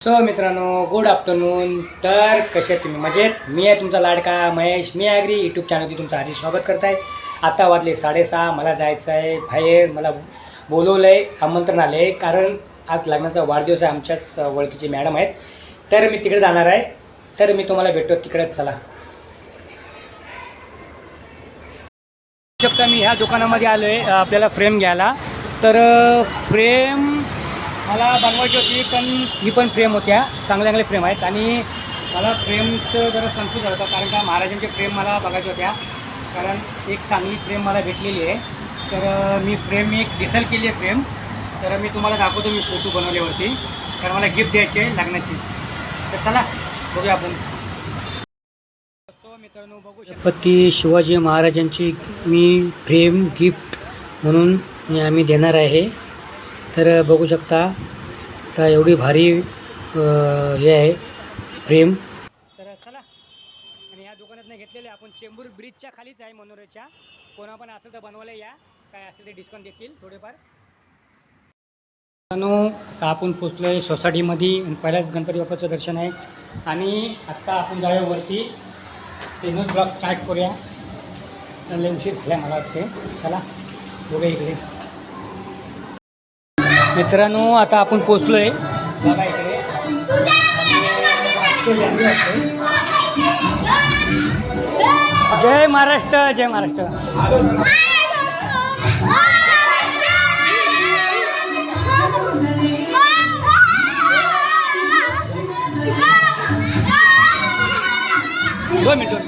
So मित्रांनो good afternoon तर कसे आहेत तुम्ही? मजेत? मी आहे तुमचा लाडका महेश. मी ॲग्री यूट्यूब चॅनलची तुमचं आधी स्वागत करत आहे आत्ता वाजले साडेसहा. मला जायचं आहे बाहेर. मला बोलवलं आहे आमंत्रण आलं आहे कारण आज लग्नाचा वाढदिवस आहे आमच्याच ओळखीचे मॅडम आहेत. तर मी तिकडे जाणार आहे. तर मी तुम्हाला भेटतो तिकडेच. चला. शकता मी ह्या दुकानामध्ये आलो आहे आपल्याला फ्रेम घ्यायला. तर फ्रेम मला बनवायची होती पण ही पण फ्रेम होत्या. चांगल्या चांगले फ्रेम आहेत. आणि मला फ्रेमचं जरा कन्फ्यूज होतं कारण का महाराजांचे फ्रेम मला बघायच्या होत्या. कारण एक चांगली फ्रेम मला भेटलेली आहे. तर मी फ्रेम एक डिसल केली आहे फ्रेम तर मी तुम्हाला दाखवतो मी फोटो बनवल्यावरती. कारण मला गिफ्ट द्यायची आहे लग्नाची. तर चला बघूया आपण. मित्रांनो बघू छत्रपती शिवाजी महाराजांची मी फ्रेम गिफ्ट म्हणून मी आम्ही देणार आहे. तर बघू शकता तर एवढी भारी हे आहे फ्रेम. तर चला. आणि या दुकानात घेतलेले आपण चेंबूर ब्रिजच्या खालीच आहे मनोरेच्या. कोणा पण असेल तर बनवायला या. काय असेल ते डिस्काउंट देतील थोडेफार. मित्रांनो, आता आपण पोचलो आहे सोसायटीमध्ये आणि पहिल्याच गणपती बाप्पाचं दर्शन आहे. आणि आत्ता आपण जाऊया वरती. ते ब्लॉक चार्ट करूया. लय उशीर झाला मला वाटते चला बघूया इकडे. मित्रांनो आता आपण पोचलो आहे जय महाराष्ट्र जय महाराष्ट्र. दोन मिनिट.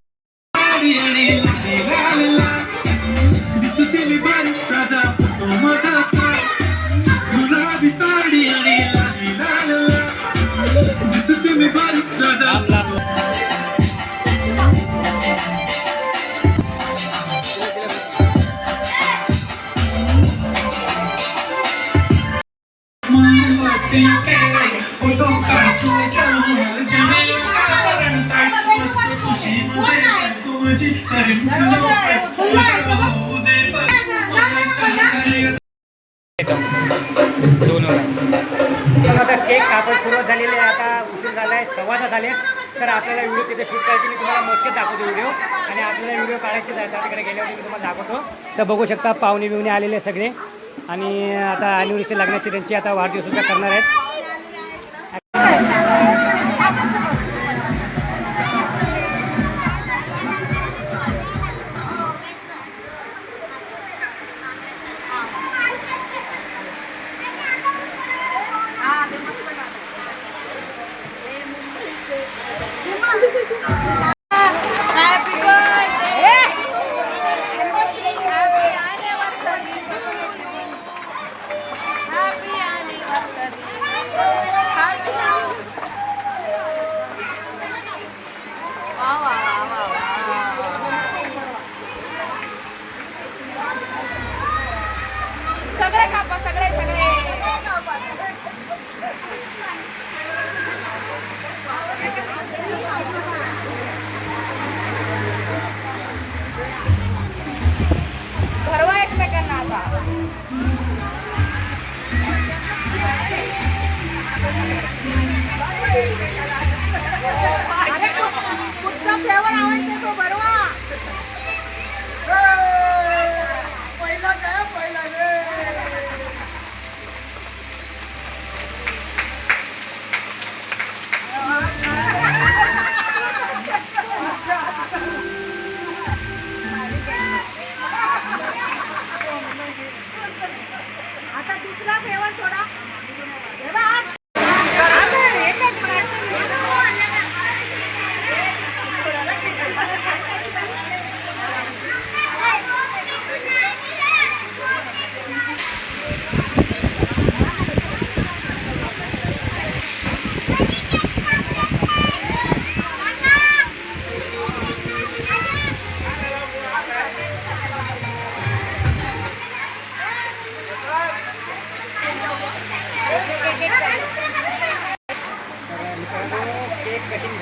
माझी, आता केक कापड सुरुवात झालेली आहे. आता उशीर झाला आहे सव्वादा झाले तर आपल्याला व्हिडिओ तिथे शूट करायची मी तुम्हाला मोजकेच दाखवतो व्हिडिओ. आणि आपल्याला व्हिडिओ काढायचे आहे त्या तिकडे गेल्यावर मी तुम्हाला दाखवतो. तर बघू शकता पाहुणे बिवणे आलेले आहे सगळे. आणि आता अनिवर्षी लग्नाची त्यांची आता वाढदिवसाचा करणार आहेत.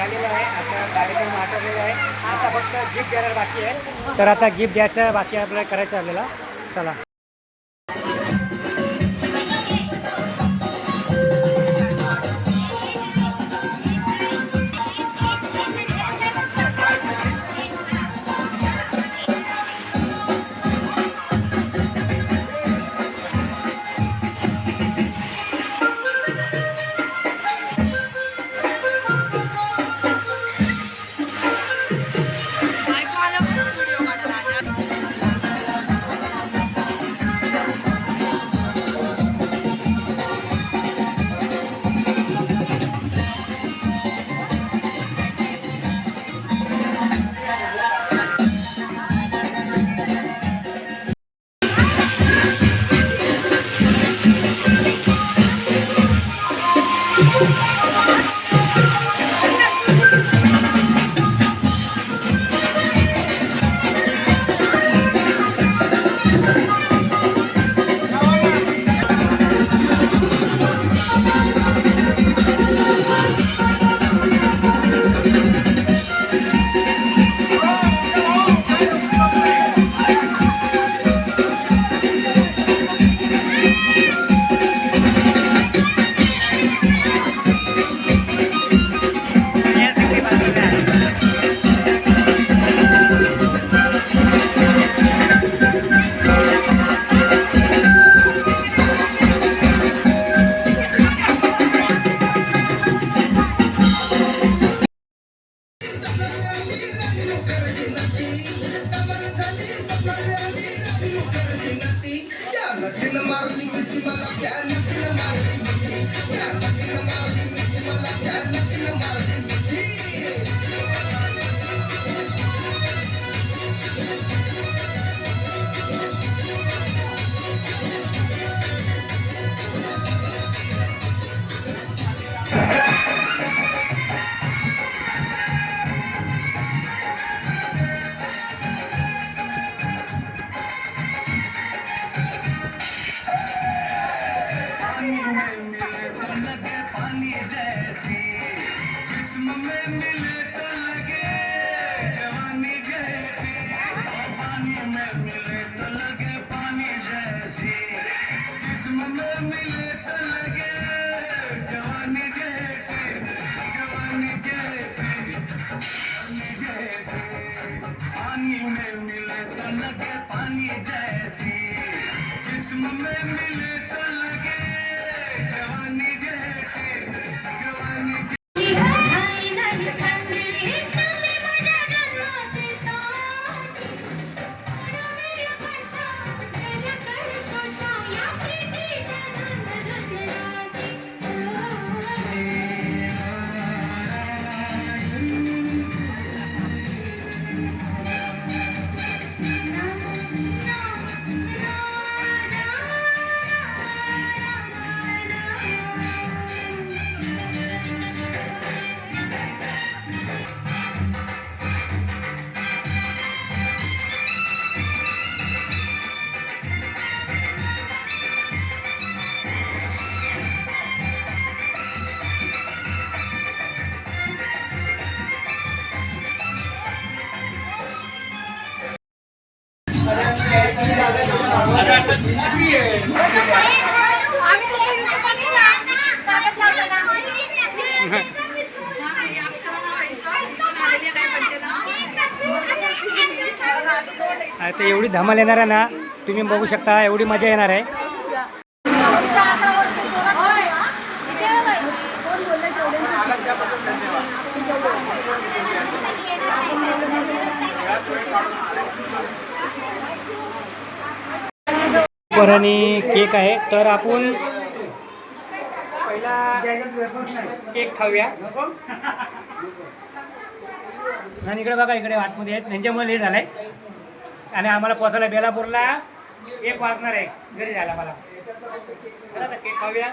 आलेला आहे. आता कार्यक्रम आहे. आता फक्त गिफ्ट द्यायला बाकी आहे. तर आता गिफ्ट द्यायचं बाकी आपल्याला करायचं आपल्याला. चला. Mickey, Mickey, Mickey, Mickey, Mickey, Mickey, Mickey, Mickey, Mickey, Mickey, पानी में मिले तो लगे पानी जैसी। जिस्म में मिले आता एवढी धमाल येणार आहे ना तुम्ही बघू शकता एवढी मजा येणार आहे. वर आणि केक आहे. तर आपण पहिला केक खाऊया. आणि इकडे बघा इकडे आतमध्ये आहेत. त्यांच्यामुळे लेट झालाय. आणि आम्हाला पोचायला बेलापूरला एक वाजणार आहे. घरी जायला मला. केक खाऊया.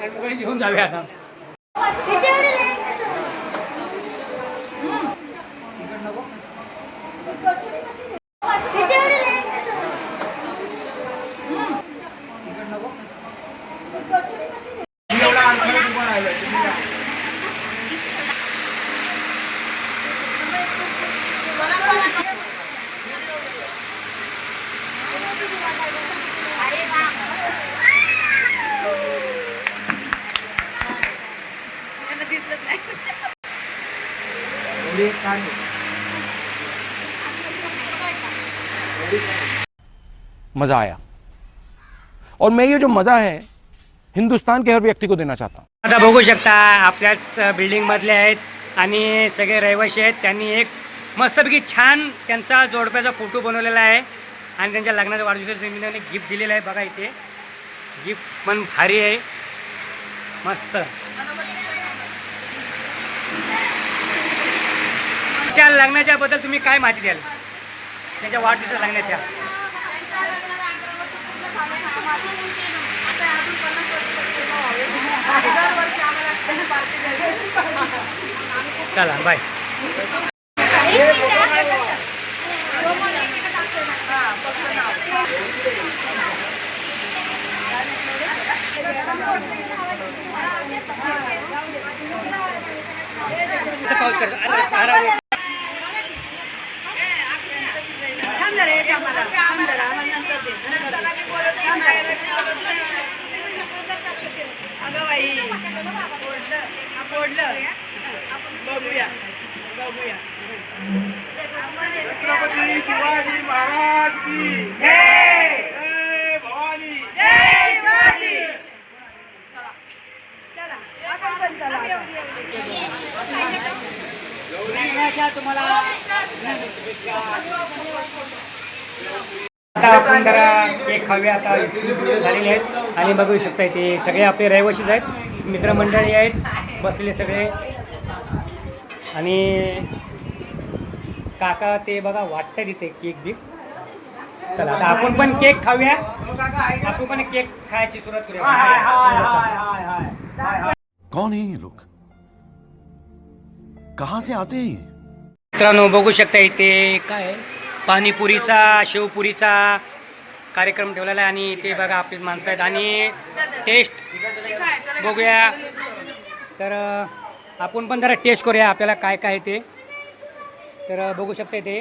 आणि जाऊया आता इकडं नको इकडं नको मज़ा आया। और मैं ये जो मज़ा है हिंदुस्तान के हर व्यक्ति को देना चाहता हूँ। आता बघू शकता आपल्याच बिल्डिंगमधले आहेत आणि सगळे रहिवासी आहेत त्यांनी एक मस्तपैकी छान त्यांचा जोडप्याचा फोटो बनवलेला आहे आणि त्यांच्या लग्नाच्या वाढदिवसाच्या निमित्ताने गिफ्ट दिलेलं आहे बघा इथे. गिफ्ट पण भारी आहे. मस्त. त्या लग्नाच्या बद्दल तुम्ही काय माहिती द्याल? त्यांच्या पार्टी द्यावी. चला बाय पाऊस कर अरे, अरे, थांब जरा, एक आम्हाला. थांब जरा, आम्हाला नंतर दे. नंतर आम्ही बोलत नाही, खायला बी बोलत नाही. अगं बाई, फोडलं. हा, फोडलं. बघूया बघूया छत्रपती शिवाजी महाराज की जय. जय भवानी. जय शिवाजी. आता आपण जरा केक खाऊया आता झालेले आहेत. आणि बघू शकता ते सगळे आपले रहिवाशीच आहेत. मित्रमंडळी आहेत. बसलेले सगळे. आणि काका ते बघा वाटतं तिथे केक बिक. चला आता आपण पण केक खाऊया. आपण पण केक खायची सुरुवात करूया. कौन है ये लोग? कहां से आते हैं ये? मित्रांनो बघू शकता इथे काय? पाणीपुरीचा शेवपुरीचा कार्यक्रम ठेवलेला आहे आणि इथे बघा आपलीच माणसं आहेत. आणि टेस्ट बघूया. तर आपण पण जरा टेस्ट करूया आपल्याला काय काय आहे ते. तर बघू शकता इथे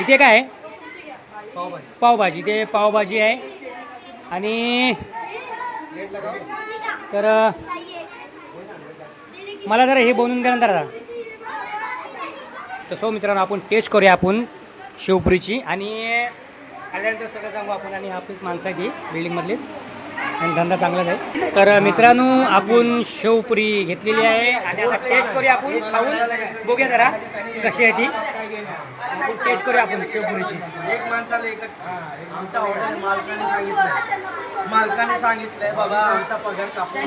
इथे काय आहे? पावभाजी. ते पावभाजी आहे. आणि तर मला जरा हे बनवून द्या ना जरा. तर मित्रांनो आपण टेस्ट करूया आपण शेवपुरीची. आणि आल्यानंतर सगळं सांगू आपण आणि आपलीच माणसं आहे ती बिल्डिंगमधलीच आणि धंदा चांगलाच आहे तर मित्रांनो आपण शेवपुरी घेतलेली आहे. आणि आता टेस्ट करूया आपण. खाऊन बघूया जरा कशी आहे ती. आपण टेस्ट करूया आपण शेवपुरीची. एक माणसाला एक आमचा ऑर्डर मालकाने सांगितलंय. मालकाने सांगितलंय बाबा आमचा पगार कापून.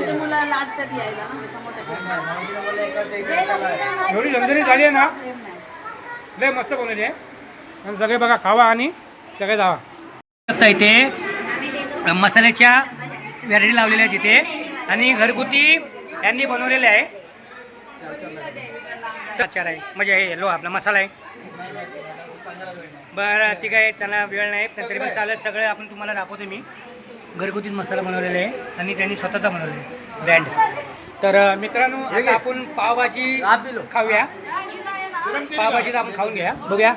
एवढी झणझणीत झाली आहे ना? लय मस्त बनवली आहे. आणि सगळे बघा खावा आणि सगळे जावा. इथे मसाल्याच्या व्हरायटी लावलेल्या आहेत इथे आणि घरगुती यांनी बनवलेले आहे. आचार आहे. म्हणजे हे लो आपला मसाला आहे. बरं ठीक आहे. त्याला वेळ नाही. पण तरी पण चालेल. सगळं आपण तुम्हाला दाखवतो मी. घरगुती मसाला बनवलेला आहे. आणि त्यांनी स्वतःचा बनवलेला आहे. ब्रँड. तर मित्रांनो आता आपण पावभाजी. खाऊया. पावभाजी तर आपण खाऊन घ्या. बघूया.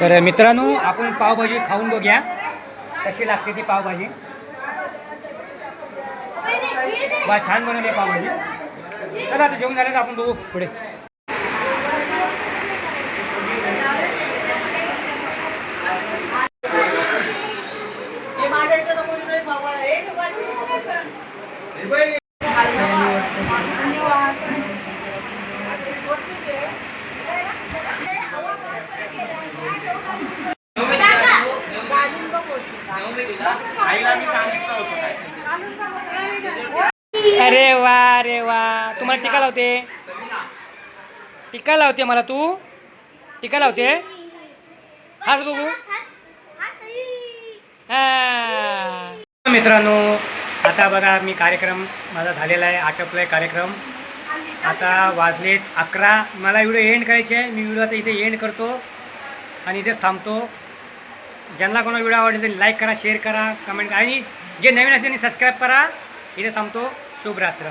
तर मित्रांनो आपण पावभाजी खाऊन बघूया. कशी लागते ती पावभाजी? बा छान बनवली आहे पावभाजी. चला आता जेवण झालं तर आपण बघू पुढे. माझ्या इथं नको तरी बाबा एक धन्यवाद आईला मी सांगितलं होतं काय अरे वा अरे वा तुम्हाला टीका लावते. टीका लावते मला तू. टीका लावते. हाच बघू. हा. मित्रांनो आता बघा मी कार्यक्रम माझा झालेला आहे आटपला आहे कार्यक्रम. आता वाजलेत अकरा. मला व्हिडिओ एंड करायचे आहे मी व्हिडिओ आता इथे एंड करतो आणि इथेच थांबतो. ज्यांना कोणा व्हिडिओ आवडले त्यांनी लाईक करा शेअर करा कमेंट करा. आणि जे नवीन असेल त्यांनी सबस्क्राईब करा. इथे थांबतो. शुभरात्र.